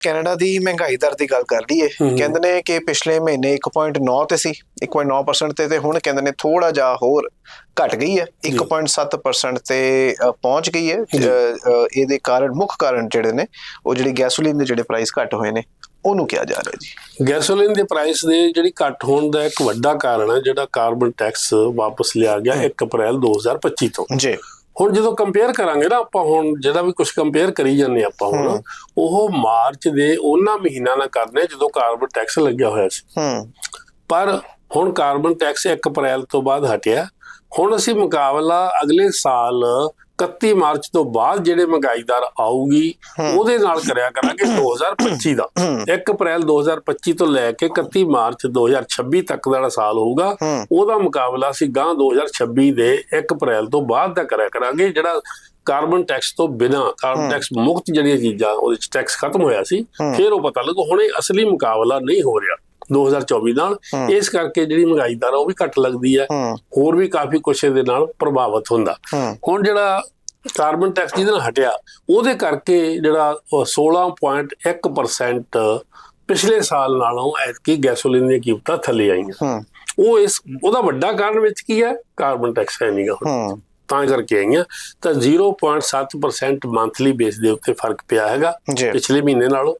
Canada ਦੀ ਮਹਿੰਗਾਈ ਦਰ ਦੀ ਗੱਲ ਕਰ ਲਈਏ। ਕਹਿੰਦੇ ਨੇ ਕਿ ਪਿਛਲੇ ਮਹੀਨੇ 1.9 ਤੇ ਸੀ 1.9% ਤੇ ਤੇ ਹੁਣ ਕਹਿੰਦੇ ਨੇ ਥੋੜਾ ਜਿਹਾ ਹੋਰ ਘਟ ਗਈ ਹੈ 1.7% ਤੇ ਪਹੁੰਚ ਗਈ ਹੈ ਇਹਦੇ ਕਾਰਨ ਮੁੱਖ ਕਾਰਨ ਜਿਹੜੇ ਨੇ ਉਹ ਜਿਹੜੀ ਗੈਸੋਲੀਨ ਦੇ ਜਿਹੜੇ ਪ੍ਰਾਈਸ ਘਟ ਹੋਏ ਨੇ ਉਹਨੂੰ ਕਿਹਾ ਜਾ ਰਿਹਾ ਜੀ। ਗੈਸੋਲੀਨ ਦੇ ਪ੍ਰਾਈਸ ਦੇ ਜਿਹੜੀ ਘੱਟ ਹੋਣ ਦਾ ਇੱਕ ਵੱਡਾ ਕਾਰਨ ਹੈ ਜਿਹੜਾ ਕਾਰਬਨ ਟੈਕਸ ਵਾਪਸ ਲਿਆ ਗਿਆ 1 ਅਪ੍ਰੈਲ 2025 ਤੋਂ। ਜੀ। ਹੁਣ ਜਦੋਂ ਕੰਪੇਅਰ ਕਰਾਂਗੇ ਨਾ ਆਪਾਂ ਹੁਣ ਜਿਹੜਾ ਵੀ ਕੁਝ ਕੰਪੇਅਰ ਕਰੀ ਜਾਂਦੇ ਆਪਾਂ ਹੁਣ। ਉਹ ਮਾਰਚ ਦੇ ਉਹਨਾਂ ਮਹੀਨਾ ਨਾਲ ਕਰਨੇ ਜਦੋਂ ਕਾਰਬਨ ਟੈਕਸ ਲੱਗਿਆ ਹੋਇਆ ਸੀ। ਹੂੰ। ਪਰ ਹੁਣ ਕਾਰਬਨ ਟੈਕਸ 1 ਅਪ੍ਰੈਲ ਤੋਂ ਬਾਅਦ ਹਟਿਆ। ਹੁਣ ਅਸੀਂ ਮੁਕਾਬਲਾ ਅਗਲੇ ਸਾਲ 31 ਮਾਰਚ ਤੋਂ ਬਾਅਦ ਜਿਹੜੇ ਮਹਿੰਗਾਈ ਦਰ ਆਊਗੀ ਉਹਦੇ ਨਾਲ ਕਰਿਆ ਕਰਾਂਗੇ 2025 ਦਾ 1 ਅਪ੍ਰੈਲ 2025 ਤੋਂ ਲੈ ਕੇ 31 ਮਾਰਚ 2026 ਤੱਕ ਦਾ ਜਿਹੜਾ ਸਾਲ ਹੋਊਗਾ ਉਹਦਾ ਮੁਕਾਬਲਾ ਅਸੀਂ ਗਾਂ 2026 ਦੇ 1 ਅਪ੍ਰੈਲ ਤੋਂ ਬਾਅਦ ਦਾ ਕਰਿਆ ਕਰਾਂਗੇ ਜਿਹੜਾ ਕਾਰਬਨ ਟੈਕਸ ਤੋਂ ਬਿਨਾ ਕਾਰਬਨ ਟੈਕਸ ਮੁਕਤ ਜਿਹੜੀਆਂ ਚੀਜ਼ਾਂ ਉਹਦੇ ਚ ਟੈਕਸ ਖਤਮ ਹੋਇਆ ਸੀ ਫਿਰ ਉਹ ਪਤਾ ਲੱਗੂ ਹੁਣ ਇਹ ਅਸਲੀ ਮੁਕਾਬਲਾ ਨਹੀਂ ਹੋ ਰਿਹਾ। 2024 ਨਾਲ ਇਸ ਕਰਕੇ ਜਿਹੜੀ ਮਹਿੰਗਾਈ ਦਰ ਉਹ ਵੀ ਘੱਟ ਲੱਗਦੀ ਹੈ। ਹੋਰ ਵੀ ਕਾਫੀ ਕੁਛ ਇਹਦੇ ਨਾਲ ਪ੍ਰਭਾਵਿਤ ਹੁੰਦਾ। ਹੁਣ ਜਿਹੜਾ ਕਾਰਬਨ ਟੈਕਸ ਜਿਹਦੇ ਨਾਲ ਹਟਿਆ ਉਹਦੇ ਕਰਕੇ ਜਿਹੜਾ ਉਹ 16.1% ਪਿਛਲੇ ਸਾਲ ਨਾਲੋਂ ਐਤਕੀ ਗੈਸੋਲੀਨ ਦੀਆਂ ਕੀਮਤਾਂ ਥੱਲੇ ਆਈਆਂ। ਉਹ ਇਸ ਉਹਦਾ ਵੱਡਾ ਕਾਰਨ ਵਿੱਚ ਕੀ ਹੈ? ਕਾਰਬਨ ਟੈਕਸ ਹੈ ਨਹੀਂਗਾ ਹੁਣ। ਤਾਂ ਕਰਕੇ ਆਈਆਂ। ਤਾਂ 0.7% ਮੰਥਲੀ ਬੇਸ ਦੇ ਉੱਤੇ ਫ਼ਰਕ ਪਿਆ ਹੈਗਾ ਪਿਛਲੇ ਮਹੀਨੇ ਨਾਲੋਂ।